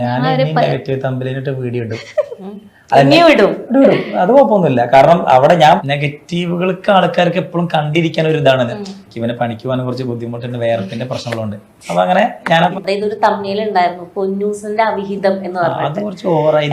ഞാൻ negative തമ്പിലിട്ട് video ഇടും. അത് കുഴപ്പമൊന്നുമില്ല. കാരണം അവിടെ ഞാൻ നെഗറ്റീവുകൾക്ക് ആൾക്കാർക്ക് എപ്പോഴും കണ്ടിരിക്കാൻ ഒരു ഇതാണ്. ഇവനെ പണിക്ക് പോകാൻ കുറച്ച് ബുദ്ധിമുട്ടുണ്ട് വേർപ്പിന്റെ പ്രശ്നങ്ങളുണ്ട്. അപ്പൊ അങ്ങനെ ഞാൻ ഇതൊരു ഒരു തമ്മിൽ ഉണ്ടായിരുന്നു. പൊന്നൂസിന്റെ അവിഹിതം എന്ന് അത് കുറച്ച് ഓവറായി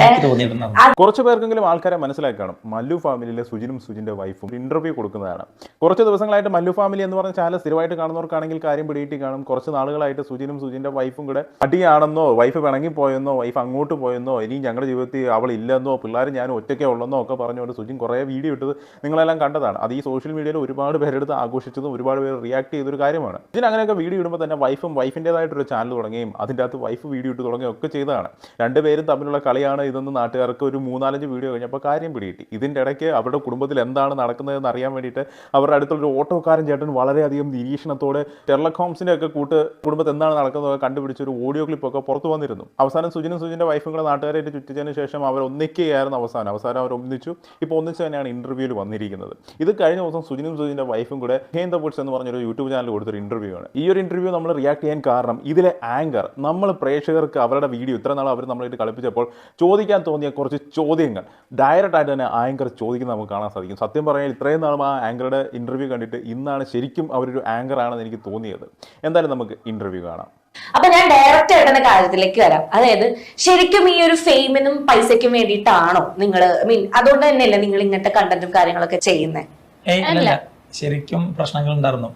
കുറച്ച് പേർക്കെങ്കിലും ആൾക്കാരെ മനസ്സിലാക്കി കാണും. മല്ലു ഫാമിലിയിലെ സുജിനും സുജിന്റെ വൈഫും ഇന്റർവ്യൂ കൊടുക്കുന്നതാണ്. കുറച്ച് ദിവസങ്ങളായിട്ട് മല്ലു ഫാമിലി എന്ന് പറഞ്ഞ ചാനൽ സ്ഥിരമായിട്ട് കാണുന്നവർക്കാണെങ്കിൽ കാര്യം പിടിയിട്ട് കാണും. കുറച്ച് നാളുകളായിട്ട് സുജിനും സുജിന്റെ വൈഫും കൂടെ അടിയാണെന്നോ വൈഫ് പിണങ്ങി പോയെന്നോ വൈഫ് അങ്ങോട്ട് പോയെന്നോ ഇനി ഞങ്ങളുടെ ജീവിതത്തിൽ അവൾ ഇല്ലെന്നോ പിള്ളേർ ഞാൻ ഒറ്റയ്ക്കേ ഉള്ളെന്നോ ഒക്കെ പറഞ്ഞുകൊണ്ട് സുജിൻ കുറേ വീഡിയോ ഇട്ടത് നിങ്ങളെല്ലാം കണ്ടതാണ്. അത് ഈ സോഷ്യൽ മീഡിയയിൽ ഒരുപാട് പേരെടുത്ത് ആഘോഷിച്ചതും ഒരുപാട് പേര് റിയാക്ട് ചെയ്തൊരു കാര്യമാണ്. സുജിൻ അങ്ങനെയൊക്കെ വീഡിയോ ഇടുമ്പോൾ തന്നെ വൈഫും വൈഫിന്റെതായിട്ടൊരു ചാനൽ തുടങ്ങുകയും അതിന്റെ അകത്ത് വൈഫ് വീഡിയോ ഇട്ട് തുടങ്ങുകയും ഒക്കെ ചെയ്തതാണ്. രണ്ടുപേരും തമ്മിലുള്ള കളിയാണ് ഇതെന്ന് നാട്ടുകാർക്ക് ഒരു മൂന്നാലഞ്ച് വീഡിയോ കഴിഞ്ഞപ്പോൾ കാര്യം പിടികിട്ടി. ഇതിന്റെ ഇടയ്ക്ക് അവരുടെ കുടുംബത്തിൽ എന്താണ് നടക്കുന്നതെന്ന് അറിയാൻ വേണ്ടിയിട്ട് അവരുടെ അടുത്തുള്ള ഒരു ഓട്ടോക്കാരൻ ചേട്ടൻ വളരെയധികം നിരീക്ഷണത്തോടെ ടെർലക് ഹോംസിന്റെ ഒക്കെ കൂട്ട് കുടുംബത്തിൽ എന്താണ് കണ്ടുപിടിച്ച ഒരു ഓഡിയോ ക്ലിപ്പൊക്കെ പുറത്തു വന്നിരുന്നു. അവസാനം സുജിനും സുജിന്റെ വൈഫും കൂടെ നാട്ടുകാരായിട്ട് ചുറ്റിച്ചതിന് ശേഷം അവർ ഒന്നിക്കുകയായിരുന്നു അവസാനം. അവസാനം അവർ ഒന്നിച്ചു. ഇപ്പോൾ ഒന്നിച്ച് തന്നെയാണ് ഇന്റർവ്യൂവിൽ വന്നിരിക്കുന്നത്. ഇത് കഴിഞ്ഞ ദിവസം സുജിനും സുജിന്റെ വൈഫും കൂടെ ഹേന്ദ ബുഡ്സ് എന്ന് പറഞ്ഞൊരു യൂട്യൂബ് ചാനൽ കൊടുത്തൊരു ഇന്റർവ്യൂ ആണ്. ഈ ഒരു ഇന്റർവ്യൂ നമ്മൾ റിയാക്ട് ചെയ്യാൻ കാരണം ഇതിലെ ആങ്കർ നമ്മൾ പ്രേക്ഷകർക്ക് അവരുടെ വീഡിയോ ഇത്ര നാൾ അവർ നമ്മളായിട്ട് കളിപ്പിച്ചപ്പോൾ ചോദിക്കാൻ തോന്നിയ കുറച്ച് ചോദ്യങ്ങൾ. ഡയറക്റ്റ് ആയിട്ട് തന്നെ ആങ്കർ ചോദിക്കുന്നത് നമുക്ക് കാണാൻ സാധിക്കും. സത്യം പറഞ്ഞാൽ ഇത്രയും നാളും ആ ആങ്കറുടെ ഇന്റർവ്യൂ കണ്ടിട്ട് ഇന്നാണ് ശരിക്കും അവരൊരു ആങ്കർ ആണെന്ന് എനിക്ക് തോന്നിയത്. എന്തായാലും നമുക്ക് ഇന്റർവ്യൂ കാണാം. അപ്പൊ ഞാൻ ഡയറക്റ്റ് ആയിട്ട് കാര്യത്തിലേക്ക് വരാം. അതായത് ശരിക്കും ഈ ഒരു ഫെയിമിനും പൈസയ്ക്കും വേണ്ടിയിട്ടാണോ നിങ്ങൾ മീൻ അതുകൊണ്ട് തന്നെയല്ലേ നിങ്ങൾ ഇങ്ങനത്തെ കണ്ടന്റും കാര്യങ്ങളൊക്കെ ചെയ്യുന്നത് ശരിക്കും പ്രശ്നങ്ങൾ ഉണ്ടായിരുന്നു.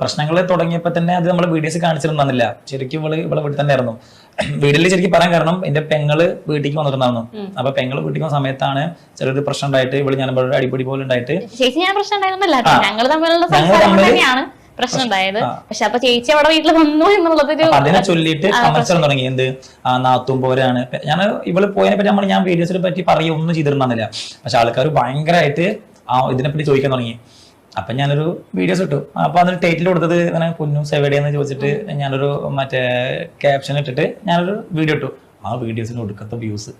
പ്രശ്നങ്ങൾ തുടങ്ങിയപ്പോ തന്നെ അത് നമ്മൾ വീഡിയോസ് കാണിച്ചിരുന്നില്ല ശരിക്കും ഇവൾ ഇവിടെ വീട്ടിൽ തന്നെ ആയിരുന്നു. വീട്ടിൽ ശരിക്കും പറയാൻ കാരണം എന്റെ പെങ്ങൾ വീട്ടിലേക്ക് വന്നിട്ടുണ്ടായിരുന്നു. അപ്പൊ പെങ്ങൾ വീട്ടിൽ വന്ന സമയത്താണ് ചെറിയൊരു പ്രശ്നം ഉണ്ടായിട്ട് ഇവൾ ഞാൻ അടിപൊളി പോലെ ഉണ്ടായിട്ട് ചേച്ചി ഞാൻ പ്രശ്നം ഉണ്ടായിരുന്നില്ല. ഞങ്ങൾ തമ്മിലുള്ള പ്രശ്നം ഉണ്ടായത് പക്ഷെ അപ്പൊ ചേച്ചി അവിടെ വീട്ടിൽ വന്നു എന്നുള്ളതൊരു അതിനെ ചൊല്ലിയിട്ട് സംസാരം തുടങ്ങി. എന്ത്? നാത്തും പോരാണ്. ഞാൻ ഇവൾ പോയതിനെ പറ്റി നമ്മൾ ഞാൻ വീഡിയോസിനെ പറ്റി പറയുക ഒന്നും ചെയ്തിരുന്നില്ല പക്ഷെ ആൾക്കാർ ഭയങ്കരമായിട്ട് ആ ഇതിനെപ്പറ്റി ചോദിക്കാൻ തുടങ്ങി. അപ്പൊ ഞാനൊരു വീഡിയോസ് ഇട്ടു. അപ്പൊ അതിന് ടൈറ്റിൽ കൊടുത്തത് ഇങ്ങനെ കുഞ്ഞു സെവേഡിയെന്ന് ചോദിച്ചിട്ട് ഞാനൊരു മറ്റേ ക്യാപ്ഷൻ ഇട്ടിട്ട് ഞാനൊരു വീഡിയോ ഇട്ടു. ആ വീഡിയോസിന് ഒടുക്കത്തെ വ്യൂസ്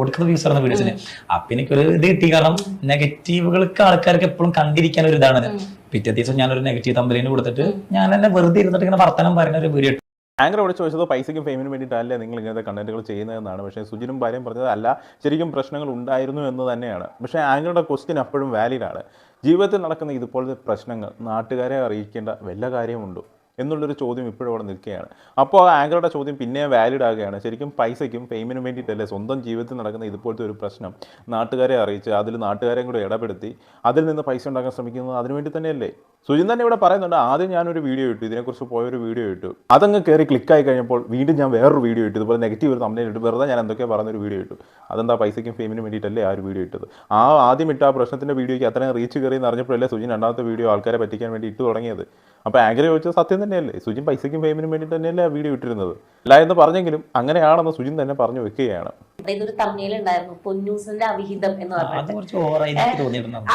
ഒടുക്കത്തെ വ്യൂസ് ആയിരുന്നു വീഡിയോസിന് അപ്പൊ എനിക്കൊരു ഇത് കിട്ടി. കാരണം നെഗറ്റീവുകൾക്ക് ആൾക്കാർക്ക് എപ്പോഴും കണ്ടിരിക്കാൻ ഒരു ഇതാണ്. പിറ്റേ ദിവസം ഞാനൊരു നെഗറ്റീവ് തമ്പലിന് കൊടുത്തിട്ട് ഞാൻ എന്നെ വെറുതെ ഇരുന്നിട്ട് ഇങ്ങനെ വർത്തനം പറയുന്ന ഒരു വീഡിയോ ആങ്കർ അവിടെ ചോദിച്ചത് പൈസയ്ക്കും ഫെയിമിനും വേണ്ടിയിട്ടല്ല നിങ്ങൾ ഇങ്ങനത്തെ കണ്ടന്റുകൾ ചെയ്യുന്നതെന്നാണ്. പക്ഷേ സുജിനും ഭാര്യയും പറഞ്ഞത് അല്ല ശരിക്കും പ്രശ്നങ്ങൾ ഉണ്ടായിരുന്നു എന്ന് തന്നെയാണ്. പക്ഷേ ആങ്കറുടെ ക്വസ്റ്റ്യൻ അപ്പോഴും വാലിഡാണ് ആണ്. ജീവിതത്തിൽ നടക്കുന്ന ഇതുപോലത്തെ പ്രശ്നങ്ങൾ നാട്ടുകാരെ അറിയിക്കേണ്ട വല്ല കാര്യമുണ്ടോ? എന്നുള്ളൊരു ചോദ്യം ഇപ്പോഴും അവിടെ നിൽക്കുകയാണ്. അപ്പോൾ ആ ആങ്കറുടെ ചോദ്യം പിന്നെ വാലിഡ് ആകുകയാണ്. ശരിക്കും പൈസയ്ക്കും ഫെയിമിനും വേണ്ടിയിട്ടല്ലേ സ്വന്തം ജീവിതത്തിൽ നടക്കുന്ന ഇതുപോലത്തെ ഒരു പ്രശ്നം നാട്ടുകാരെ അറിയിച്ച് അതിൽ നാട്ടുകാരെയും കൂടെ ഇടപെടുത്തി അതിൽ നിന്ന് പൈസ ഉണ്ടാക്കാൻ ശ്രമിക്കുന്നത് അതിനുവേണ്ടി തന്നെയല്ലേ? സുജിൻ തന്നെ ഇവിടെ പറയുന്നുണ്ട് ആദ്യം ഞാനൊരു വീഡിയോ ഇട്ടു ഇതിനെക്കുറിച്ച് പോയൊരു വീഡിയോ ഇട്ടു. അതങ്ങ് കയറി ക്ലിക്കായി കഴിഞ്ഞപ്പോൾ വീണ്ടും ഞാൻ വേറൊരു വീഡിയോ ഇട്ടു. ഇതുപോലെ നെഗറ്റീവ് ഒരു തമ്മിൽ ഇട്ട് വെറുതെ ഞാൻ എന്തൊക്കെയാണ് പറഞ്ഞൊരു വീഡിയോ ഇട്ടു. അതെന്താ പൈസയ്ക്കും ഫെയിമിനും വേണ്ടിയിട്ടല്ലേ ആ ഒരു വീഡിയോ ഇട്ടത്? ആ ആദ്യം ഇട്ട ആ പ്രശ്നത്തിന്റെ വീഡിയോയ്ക്ക് അത്രയും റീച്ച് കയറി എന്ന് അറിഞ്ഞപ്പോഴല്ലേ സുജിൻ രണ്ടാമത്തെ വീഡിയോ ആൾക്കാരെ പറ്റിക്കാൻ വേണ്ടി ഇട്ട് തുടങ്ങിയത്. അപ്പോൾ ആങ്കർ ചോദിച്ചത് സത്യം തന്നെയല്ലേ? സുജിൻ പൈസയ്ക്കും ഫെയിമിനും വേണ്ടി തന്നെയല്ലേ ആ വീഡിയോ ഇട്ടിരുന്നത്? അല്ല എന്ന് പറഞ്ഞെങ്കിലും അങ്ങനെയാണെന്ന് സുജിൻ തന്നെ പറഞ്ഞു വെക്കുകയാണ്. അതായത് ഒരു തമ്മിൽ ഉണ്ടായിരുന്നു പൊന്നൂസിന്റെ അവിഹിതം എന്ന് പറഞ്ഞിട്ട്.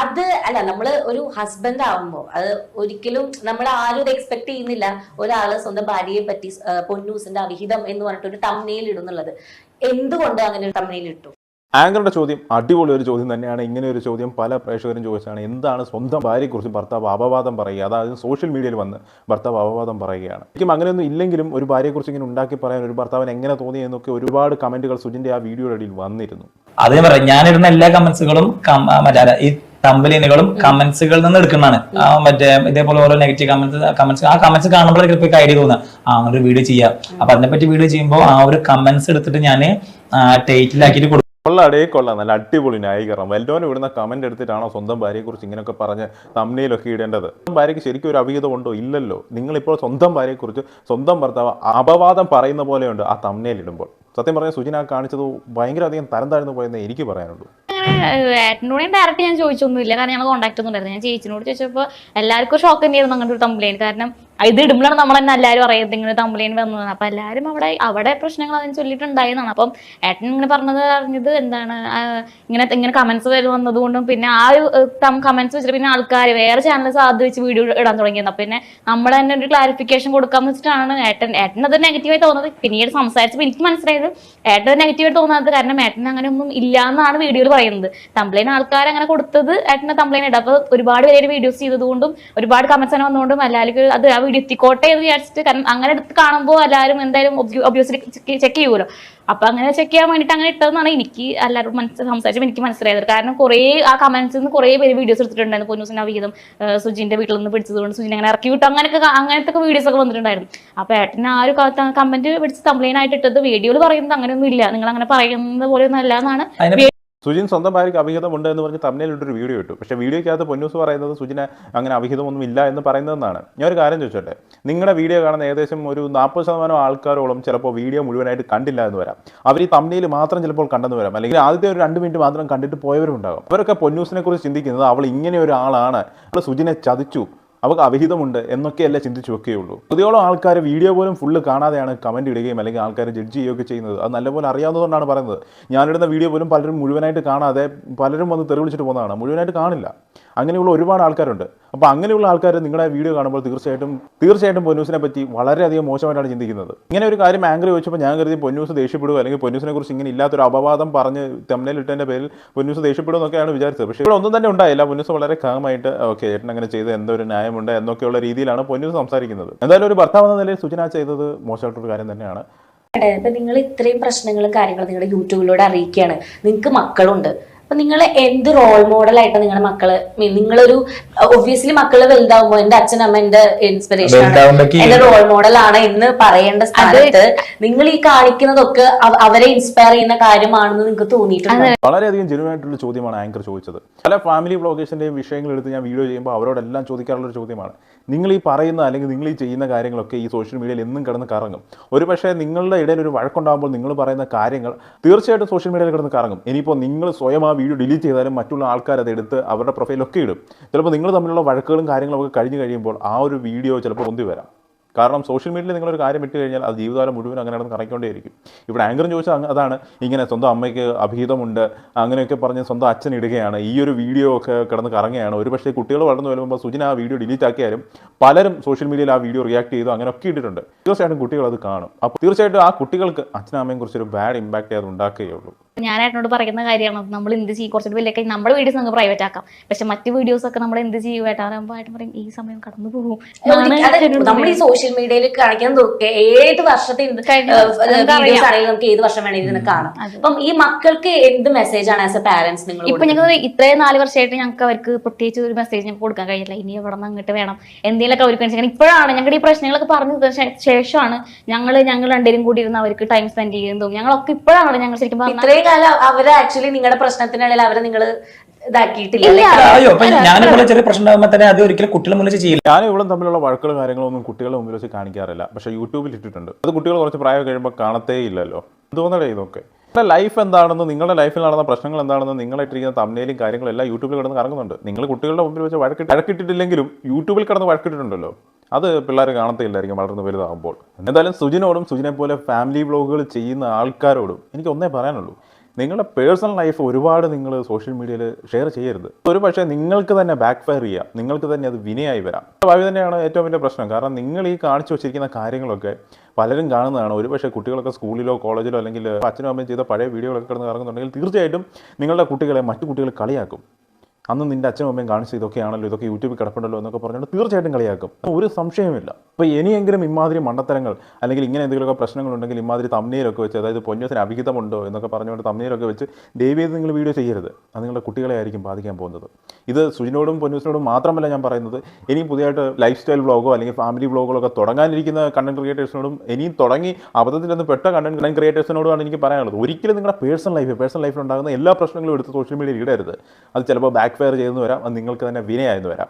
അത് അല്ല നമ്മൾ ഒരു ഹസ്ബൻഡ് ആവുമ്പോ അത് ഒരിക്കലും നമ്മൾ ആരും എക്സ്പെക്ട് ചെയ്യുന്നില്ല. ഒരാൾ സ്വന്തം ഭാര്യയെ പറ്റി പൊന്നൂസിന്റെ അവിഹിതം എന്ന് പറഞ്ഞിട്ട് ഒരു തമ്മനയിൽ ഇടുന്നുള്ളത്. എന്തുകൊണ്ട് അങ്ങനെ ഒരു തമ്മനയിൽ ഇട്ടു? ആങ്കറുടെ ചോദ്യം അടിപൊളി ഒരു ചോദ്യം തന്നെയാണ്. ഇങ്ങനെ ഒരു ചോദ്യം പല പ്രേക്ഷകരും ചോദിച്ചാണ്. എന്താണ് സ്വന്തം ഭാര്യയെക്കുറിച്ച് ഭർത്താവ് അപവാദം പറയുക? അതായത് സോഷ്യൽ മീഡിയയിൽ വന്ന് ഭർത്താവ് അപവാദം പറയുകയാണ്. ശരിക്കും അങ്ങനെയൊന്നും ഇല്ലെങ്കിലും ഒരു ഭാര്യയെക്കുറിച്ച് ഇങ്ങനെ ഉണ്ടാക്കി പറയാൻ ഒരു ഭർത്താവിന് എങ്ങനെ തോന്നി എന്നൊക്കെ ഒരുപാട് കമന്റുകൾ സുജിന്റെ ആ വീഡിയോയുടെ ഇടയിൽ വന്നിരുന്നു. അതേ ഞാൻ പറയാം ഞാനിടുന്ന എല്ലാ കമന്റ്സുകളും മറ്റേ ഈ തമ്പലിനുകളും കമന്റ്സുകളിൽ നിന്ന് എടുക്കുന്നതാണ്. മറ്റേ ഇതേപോലെ ഓരോ നെഗറ്റീവ് കമന്റ്സ് കമന്റ്സ് ആ കമന്റ്സ് കാണുമ്പോൾ ചിലപ്പോൾ ഐഡിയ തോന്നുക. ആ അങ്ങനെ ഒരു വീഡിയോ ചെയ്യാം. അപ്പൊ അതിനെപ്പറ്റി വീഡിയോ ചെയ്യുമ്പോൾ ആ ഒരു കമന്റ്സ് എടുത്തിട്ട് ഞാൻ ടൈറ്റിലാക്കിയിട്ട് കൊടുക്കും. കൊള്ളാടേ കൊള്ളാം നല്ല അടിപൊളി ന്യായീകരണം. വല്ലോനും ഇടുന്ന കമന്റ് എടുത്തിട്ടാണോ സ്വന്തം ഭാര്യയെ ഭാര്യയെക്കുറിച്ച് ഇങ്ങനെയൊക്കെ പറഞ്ഞ് തമ്മിലൊക്കെ ഇടേണ്ടത്? സ്വന്തം ഭാര്യയ്ക്ക് ശരിക്കും ഒരു അവിഹിതം ഉണ്ടോ? ഇല്ലല്ലോ. നിങ്ങളിപ്പോൾ സ്വന്തം ഭാര്യയെക്കുറിച്ച് സ്വന്തം ഭർത്താവ് അപവാദം പറയുന്ന പോലെയുണ്ട് ആ തമ്മിൽ ഇടുമ്പോൾ. സത്യം പറഞ്ഞാൽ സുജിന കാണിച്ചത് ഭയങ്കര അധികം തരം താഴ്ന്നു പോയെന്ന് എനിക്ക് പറയാനുള്ളൂ. ഏട്ടനോട് ഡയറക്റ്റ് ഞാൻ ചോദിച്ചൊന്നുമില്ല. കാരണം ഞങ്ങൾ കോൺടാക്ട് ഒന്നും ഉണ്ടായിരുന്നു ഞാൻ ചേച്ചിനോട് ചോദിച്ചപ്പോൾ എല്ലാവർക്കും ഷോക്ക് തന്നെയായിരുന്നു അങ്ങനത്തെ ഒരു കംപ്ലൈന്റ് കാരണം ഇത് ഇടുമ്പോഴാണ് നമ്മൾ തന്നെ എല്ലാവരും അറിയാത്ത ഇങ്ങനെ തമ്പ്ലൈൻ വന്നത് അപ്പൊ എല്ലാവരും അവിടെ അവിടെ പ്രശ്നങ്ങൾ അതിന് ചൊല്ലിയിട്ടുണ്ടായിരുന്നാണ്. അപ്പം ഏട്ടൻ ഇങ്ങനെ പറഞ്ഞത് അറിഞ്ഞത് എന്താണ്? ഇങ്ങനെ ഇങ്ങനെ കമന്റ്സ് വന്നതുകൊണ്ടും പിന്നെ ആ ഒരു കമന്റ്സ് വെച്ചിട്ട് പിന്നെ ആൾക്കാർ വേറെ ചാനൽസ് ആദ്യം വെച്ച് വീഡിയോ ഇടാൻ തുടങ്ങിയത്. അപ്പൊ പിന്നെ നമ്മൾ തന്നെ ഒരു ക്ലാരിഫിക്കേഷൻ കൊടുക്കാന്ന് വെച്ചിട്ടാണ് ഏട്ടൻ ഏട്ടൻ അത് നെഗറ്റീവായി തോന്നുന്നത്. പിന്നീട് സംസാരിച്ചപ്പോൾ എനിക്ക് മനസ്സിലായത് ഏട്ടൻ നെഗറ്റീവായി തോന്നാത്തത് കാരണം ഏട്ടൻ അങ്ങനെ ഒന്നും ഇല്ല എന്നാണ് വീഡിയോയിൽ പറയുന്നത്. തമ്പ്ലൈൻ ആൾക്കാർ അങ്ങനെ കൊടുത്തത് ഏട്ടനെ തമ്പ്ലൈൻ ഇടാം അപ്പൊ ഒരുപാട് പേര് വീഡിയോസ് ചെയ്തതുകൊണ്ടും ഒരുപാട് കമന്റ്സ് അങ്ങനെ വന്നുകൊണ്ടും എല്ലാവർക്കും അത് വീഡിയോ എത്തിക്കോട്ടെ എന്ന് വിചാരിച്ചിട്ട് കാരണം അങ്ങനെ എടുത്ത് കാണുമ്പോൾ എല്ലാവരും എന്തായാലും ഒബ്വിയസ്ലി ചെക്ക് ചെയ്യുമല്ലോ അപ്പൊ അങ്ങനെ ചെക്ക് ചെയ്യാൻ വേണ്ടിട്ട് അങ്ങനെ ഇട്ടതെന്നാണ് എനിക്ക് എല്ലാവരും മനസ്സിൽ സംസാരിച്ചപ്പോൾ എനിക്ക് മനസ്സിലായത്. കാരണം കുറേ ആ കമന്റ്സിൽ നിന്ന് കുറേ പേര് വീഡിയോസ് എടുത്തിട്ടുണ്ടായിരുന്നു. പൊന്നൂസിന് വീതം സുജിന്റെ വീട്ടിൽ നിന്ന് പിടിച്ചതുകൊണ്ട് സുജിൻ അങ്ങനെ ഇറക്കി വിട്ടു. അങ്ങനെയൊക്കെ അങ്ങനത്തെ വീഡിയോസ് ഒക്കെ വന്നിട്ടുണ്ടായിരുന്നു. അപ്പൊ ഏട്ടന് ആ ഒരു കമന്റ് പിടിച്ച് കംപ്ലൈൻ ആയിട്ട് ഇട്ടത് വീഡിയോയിൽ പറയുന്നത് അങ്ങനെയൊന്നും ഇല്ല. നിങ്ങൾ അങ്ങനെ പറയുന്നത് പോലെ ഒന്നും അല്ല എന്നാണ് സുജിൻ സ്വന്തം ഭാര്യയ്ക്ക് അവിഹിതമുണ്ട് എന്ന് പറഞ്ഞ് തമ്മിലിട്ടൊരു വീഡിയോ ഇട്ടു. പക്ഷേ വീഡിയോയ്ക്കകത്ത് പൊന്നൂസ് പറയുന്നത് സുജിന് അങ്ങനെ അവിഹിതമൊന്നും ഇല്ല എന്ന് പറയുന്നതെന്നാണ്. ഞാൻ ഒരു കാര്യം ചോദിച്ചോട്ടെ? നിങ്ങളുടെ വീഡിയോ കാണുന്ന ഏകദേശം ഒരു നാൽപ്പത് ശതമാനം ആൾക്കാരോളം ചിലപ്പോൾ വീഡിയോ മുഴുവനായിട്ട് കണ്ടില്ല എന്ന് വരാം. അവർ ഈ തമ്മിൽ മാത്രം ചിലപ്പോൾ കണ്ടെന്ന് വരാം. അല്ലെങ്കിൽ ആദ്യത്തെ ഒരു രണ്ട് മിനിറ്റ് മാത്രം കണ്ടിട്ട് പോയവരുണ്ടാകും. അവരൊക്കെ പൊന്നൂസിനെ കുറിച്ച് ചിന്തിക്കുന്നത് അവൾ ഇങ്ങനെ ഒരാളാണ്. അവൾ സുജിനെ ചതിച്ചു. അവൾക്ക് അവിഹിതമുണ്ട് എന്നൊക്കെയല്ലേ ചിന്തിച്ചു വെക്കുകയുള്ളൂ. പുതിയോളം ആൾക്കാർ വീഡിയോ പോലും ഫുള്ള് കാണാതെയാണ് കമന്റ് ഇടുകയും അല്ലെങ്കിൽ ആൾക്കാർ ജഡ്ജ് ചെയ്യുകയൊക്കെ ചെയ്യുന്നത്. അത് നല്ലപോലെ അറിയാവുന്നതുകൊണ്ടാണ് പറയുന്നത്. ഞാനിടുന്ന വീഡിയോ പോലും പലരും മുഴുവനായിട്ട് കാണാതെ പലരും വന്ന് തെറി വിളിച്ചിട്ട് പോകുന്നതാണ്. മുഴുവനായിട്ട് കാണില്ല. അങ്ങനെയുള്ള ഒരുപാട് ആൾക്കാരുണ്ട്. അപ്പോൾ അങ്ങനെയുള്ള ആൾക്കാർ നിങ്ങളുടെ വീഡിയോ കാണുമ്പോൾ തീർച്ചയായിട്ടും തീർച്ചയായിട്ടും പൊന്നൂസിനെ പറ്റി വളരെയധികം മോശമായിട്ടാണ് ചിന്തിക്കുന്നത്. ഇങ്ങനെ ഒരു കാര്യം ആങ്കർ ചോദിച്ചപ്പോൾ ഞാൻ കരുതി പൊന്നൂസ് ദേഷ്യപ്പെടുക അല്ലെങ്കിൽ പൊന്നൂസിനെ കുറിച്ച് ഇങ്ങനെ ഇല്ലാത്തൊരു അപവാദം പറഞ്ഞ് തമ്മിലിട്ടതിന്റെ പേരിൽ പൊന്നൂസ് ദേഷ്യപ്പെടും എന്നൊക്കെയാണ് വിചാരിച്ചത്. പക്ഷേ ഇവിടെ ഒന്നും തന്നെ ഉണ്ടായില്ല. പൊന്നൂസ് വളരെ കാമായിട്ട് ഓക്കെ ചേട്ടൻ അങ്ങനെ ചെയ്ത് എന്തോ ഒരു ന്യായമുണ്ട് എന്നൊക്കെയുള്ള രീതിയിലാണ് പൊന്നൂസ് സംസാരിക്കുന്നത്. എന്തായാലും ഒരു ഭർത്താവ് എന്ന നിലയിൽ സൂചന ചെയ്തത് മോശമായിട്ടൊരു കാര്യം തന്നെയാണ്. ഇപ്പൊ നിങ്ങൾ ഇത്രയും പ്രശ്നങ്ങളും കാര്യങ്ങളും നിങ്ങളുടെ യൂട്യൂബിലൂടെ അറിയിക്കുകയാണ്. നിങ്ങൾക്ക് മക്കളുണ്ട്. അപ്പൊ നിങ്ങൾ എന്ത് റോൾ മോഡലായിട്ട് നിങ്ങളുടെ മക്കൾ നിങ്ങളൊരു ഒബ്വിയസ്ലി മക്കൾ വലുതാവുമ്പോ എന്റെ അച്ഛനമ്മ എന്റെ ഇൻസ്പിറേഷൻ ആണ്. എന്റെ റോൾ മോഡൽ ആണ് എന്ന് പറയേണ്ട സ്ഥാനത്ത് നിങ്ങൾ ഈ കാണിക്കുന്നതൊക്കെ അവരെ ഇൻസ്പയർ ചെയ്യുന്ന കാര്യമാണെന്ന് നിങ്ങൾക്ക് തോന്നിയിട്ടുണ്ട്? വളരെയധികം ജനുവായിട്ടുള്ള ചോദ്യമാണ് ആങ്കർ ചോദിച്ചത്. പല ഫാമിലി ബ്ലോഗേഴ്സിന്റെയും വിഷയങ്ങൾ എടുത്ത് ഞാൻ വീഡിയോ ചെയ്യുമ്പോൾ അവരോടെല്ലാം ചോദിക്കാറുള്ള ഒരു ചോദ്യമാണ്. നിങ്ങൾ ഈ പറയുന്ന അല്ലെങ്കിൽ നിങ്ങൾ ഈ ചെയ്യുന്ന കാര്യങ്ങളൊക്കെ ഈ സോഷ്യൽ മീഡിയയിൽ എന്നും കിടന്ന് കറങ്ങും. ഒരു പക്ഷേ നിങ്ങളുടെ ഇടയിൽ ഒരു വഴക്കുണ്ടാകുമ്പോൾ നിങ്ങൾ പറയുന്ന കാര്യങ്ങൾ തീർച്ചയായിട്ടും സോഷ്യൽ മീഡിയയിൽ കിടന്ന് കറങ്ങും. ഇനിയിപ്പോൾ നിങ്ങൾ സ്വയം ആ വീഡിയോ ഡിലീറ്റ് ചെയ്താലും മറ്റുള്ള ആൾക്കാർ അത് എടുത്ത് അവരുടെ പ്രൊഫൈലൊക്കെ ഇടും. ചിലപ്പോൾ നിങ്ങൾ തമ്മിലുള്ള വഴക്കുകളും കാര്യങ്ങളും ഒക്കെ കഴിഞ്ഞ് കഴിയുമ്പോൾ ആ ഒരു വീഡിയോ ചിലപ്പോൾ പൊന്തി വരാം. കാരണം സോഷ്യൽ മീഡിയയിൽ നിങ്ങളൊരു കാര്യം ഇട്ട് കഴിഞ്ഞാൽ അത് ജീവിതകാലം മുഴുവൻ അങ്ങനെ നടന്ന് കറങ്ങിക്കൊണ്ടേയിരിക്കും. ഇവിടെ ആങ്കറും ചോദിച്ചാൽ അതാണ് ഇങ്ങനെ സ്വന്തം അമ്മയ്ക്ക് അഭിഹിതമുണ്ട് അങ്ങനെയൊക്കെ പറഞ്ഞ് സ്വന്തം അച്ഛൻ ഇടുകയാണ് ഈ ഒരു വീഡിയോ ഒക്കെ കിടന്ന് കറങ്ങുകയാണ്. ഒരു പക്ഷേ കുട്ടികൾ വളർന്നു വരുമ്പോൾ സുജിന ആ വീഡിയോ ഡിലീറ്റ് ആക്കിയാലും പലരും സോഷ്യൽ മീഡിയയിൽ ആ വീഡിയോ റിയാക്ട് ചെയ്തു അങ്ങനെയൊക്കെ ഇട്ടിട്ടുണ്ട്. തീർച്ചയായിട്ടും കുട്ടികൾ അത് കാണും. അപ്പോൾ തീർച്ചയായിട്ടും ആ കുട്ടികൾക്ക് അച്ഛനും അമ്മയും കുറിച്ചൊരു ബാഡ് ഇമ്പാക്റ്റ് അത് ഉണ്ടാക്കുകയുള്ളൂ ഞാൻ ഏട്ടനോട് പറയുന്ന കാര്യമാണ്. നമ്മൾ എന്ത് ചെയ്യും? കുറച്ചുകൂടി വലിയ നമ്മുടെ വീഡിയോസ് നമുക്ക് പ്രൈവറ്റ് ആക്കാം. പക്ഷെ മറ്റു വീഡിയോസ് ഒക്കെ നമ്മൾ എന്ത് ചെയ്യും? ഏട്ടാകുമ്പോൾ ഏട്ടൻ പറയും ഈ സമയം കടന്നു പോകും. നമ്മൾ ഈ സോഷ്യൽ മീഡിയയിൽ കാണിക്കാൻ ഏത് വർഷത്തെ കഴിഞ്ഞ വീഡിയോസ് ആണെങ്കിലും നമുക്ക് ഏത് വർഷം വേണമെങ്കിലും കാണാം. അപ്പം ഈ മക്കൾക്ക് എന്ത് മെസ്സേജ് ആണ് ആസ് എ പാരന്റ്സ് നിങ്ങൾ ഇപ്പൊ ഞങ്ങൾ ഇത്രയും നാല് വർഷമായിട്ട് ഞങ്ങൾക്ക് അവർക്ക് പ്രത്യേകിച്ച് ഒരു മെസ്സേജ് ഞങ്ങൾക്ക് കൊടുക്കാൻ കഴിയില്ല ഇനി എവിടെ നിന്ന് അങ്ങോട്ട് വേണം? എന്തെങ്കിലുമൊക്കെ അവർക്ക് കാരണം ഇപ്പോഴാണ് ഞങ്ങളുടെ ഈ പ്രശ്നങ്ങളൊക്കെ പറഞ്ഞു ശേഷമാണ് ഞങ്ങൾ ഞങ്ങൾ രണ്ടുപേരും കൂടി ഇരുന്ന് അവർക്ക് ടൈം സ്പെൻഡ് ചെയ്യുന്നതും ഞങ്ങളൊക്കെ ഇപ്പോഴാണ് ഞങ്ങൾ ശരിക്കും പറഞ്ഞാൽ ഇത്രയും കാലം അവർ ആക്ച്വലി നിങ്ങളുടെ പ്രശ്നത്തിനിടയിൽ അവരെ നിങ്ങൾ അയ്യോ അപ്പൊ ഞാനിവിടെ ചെറിയ പ്രശ്നം ഉണ്ടാകുമ്പോൾ തന്നെ അത് ഒരിക്കലും കുട്ടികളെ മുന്നിൽ ചെയ്യില്ല. ഞാൻ ഇവളും തമ്മിലുള്ള വഴക്കുകളും കാര്യങ്ങളൊന്നും കുട്ടികളുടെ മുമ്പിൽ വെച്ച് കാണിക്കാറില്ല. പക്ഷെ യൂട്യൂബിൽ ഇട്ടിട്ടുണ്ട്. അത് കുട്ടികൾ കുറച്ച് പ്രായം കഴിയുമ്പോൾ കാണത്തേ ഇല്ലല്ലോ. തോന്നടേ ഇതൊക്കെ? നിങ്ങളുടെ ലൈഫ് എന്താണെന്ന് നിങ്ങളുടെ ലൈഫിൽ നടന്ന പ്രശ്നങ്ങൾ എന്താണെന്ന് നിങ്ങളിട്ടിരിക്കുന്ന തമ്മിലും കാര്യങ്ങളും എല്ലാം യൂട്യൂബിൽ കിടന്ന് കറങ്ങുന്നുണ്ട്. നിങ്ങൾ കുട്ടികളുടെ മുമ്പിൽ വെച്ച് വഴക്കിട്ട് വഴക്കിട്ടിട്ടില്ലെങ്കിലും യൂട്യൂബിൽ കിടന്ന് വഴക്കിട്ടിട്ടുണ്ടല്ലോ. അത് പിള്ളേർ കാണത്തില്ലായിരിക്കും വളർന്ന് വലുതാകുമ്പോൾ എന്തായാലും സുജിനോടും സുജിനെ പോലെ ഫാമിലി വ്ളോഗുകൾ ചെയ്യുന്ന ആൾക്കാരോടും എനിക്ക് ഒന്നേ പറയാനുള്ളൂ. നിങ്ങളുടെ പേഴ്സണൽ ലൈഫ് ഒരുപാട് നിങ്ങൾ സോഷ്യൽ മീഡിയയിൽ ഷെയർ ചെയ്യരുത്. ഒരു പക്ഷേ നിങ്ങൾക്ക് തന്നെ ബാക്ക് ഫയർ ചെയ്യാം. നിങ്ങൾക്ക് തന്നെ അത് വിനയായി വരാം. ഭാവി തന്നെയാണ് ഏറ്റവും വലിയ പ്രശ്നം. കാരണം നിങ്ങൾ ഈ കാണിച്ചു വെച്ചിരിക്കുന്ന കാര്യങ്ങളൊക്കെ പലരും കാണുന്നതാണ്. ഒരു പക്ഷേ കുട്ടികളൊക്കെ സ്കൂളിലോ കോളേജിലോ അല്ലെങ്കിൽ അച്ഛനും അമ്മയും ചെയ്ത പഴയ വീഡിയോകളൊക്കെ കിടന്ന് ഇറങ്ങുന്നുണ്ടെങ്കിൽ തീർച്ചയായിട്ടും നിങ്ങളുടെ കുട്ടികളെ മറ്റു കുട്ടികൾ കളിയാക്കും. അന്ന് നിന്റെ അച്ഛനും അമ്മയും കാണിച്ചു ഇതൊക്കെയാണല്ലോ ഇതൊക്കെ യൂട്യൂബിൽ കിടപ്പുണ്ടല്ലോ എന്നൊക്കെ പറഞ്ഞുകൊണ്ട് തീർച്ചയായിട്ടും കളിയാക്കും. ഒരു സംശയമില്ല അപ്പോൾ ഇനിയെങ്കിലും ഇമാതിരി മണ്ടത്തരങ്ങൾ അല്ലെങ്കിൽ ഇങ്ങനെ എന്തെങ്കിലുമൊക്കെ പ്രശ്നങ്ങളുണ്ടെങ്കിൽ ഇമാതിരി തമ്മിലൊക്കെ വെച്ച് അതായത് പൊന്നോസിന് അഭിഹിതമുണ്ടോ എന്നൊക്കെ പറഞ്ഞുകൊണ്ട് തമ്മിലൊക്കെ വെച്ച് ദയവ് നിങ്ങൾ വീഡിയോ ചെയ്യരുത്. അത് നിങ്ങളുടെ കുട്ടികളെ ആയിരിക്കും ബാധിക്കാൻ പോകുന്നത്. ഇത് സുജിനോടും പൊന്നൂസിനോടും മാത്രമല്ല ഞാൻ പറയുന്നത്. ഇനിയും പുതിയതായിട്ട് ലൈഫ് സ്റ്റൈൽ വ്ളോഗോ അല്ലെങ്കിൽ ഫാമിലി വ്ളോഗോ ഒക്കെ തുടങ്ങാനിരിക്കുന്ന കണ്ടന്റ് ക്രിയേറ്റേഴ്സിനോടും ഇനിയും തുടങ്ങി അബദ്ധത്തിലൊന്ന് പെട്ട കണ്ടന്റ് ക്രിയേറ്റേഴ്സിനോടുമാണ് എനിക്ക് പറയാനുള്ളത്. ഒരിക്കലും നിങ്ങളുടെ പേഴ്സണൽ ലൈഫ് പേഴ്സണൽ ലൈഫിൽ ഉണ്ടാകുന്ന എല്ലാ പ്രശ്നങ്ങളും എടുത്ത് സോഷ്യൽ മീഡിയയിൽ ഇടരുത്. അത് ചിലപ്പോൾ ബാക്ക് ഫയർ ചെയ്തെന്ന് വരാം അത് നിങ്ങൾക്ക് തന്നെ വിനയായെന്ന് വരാം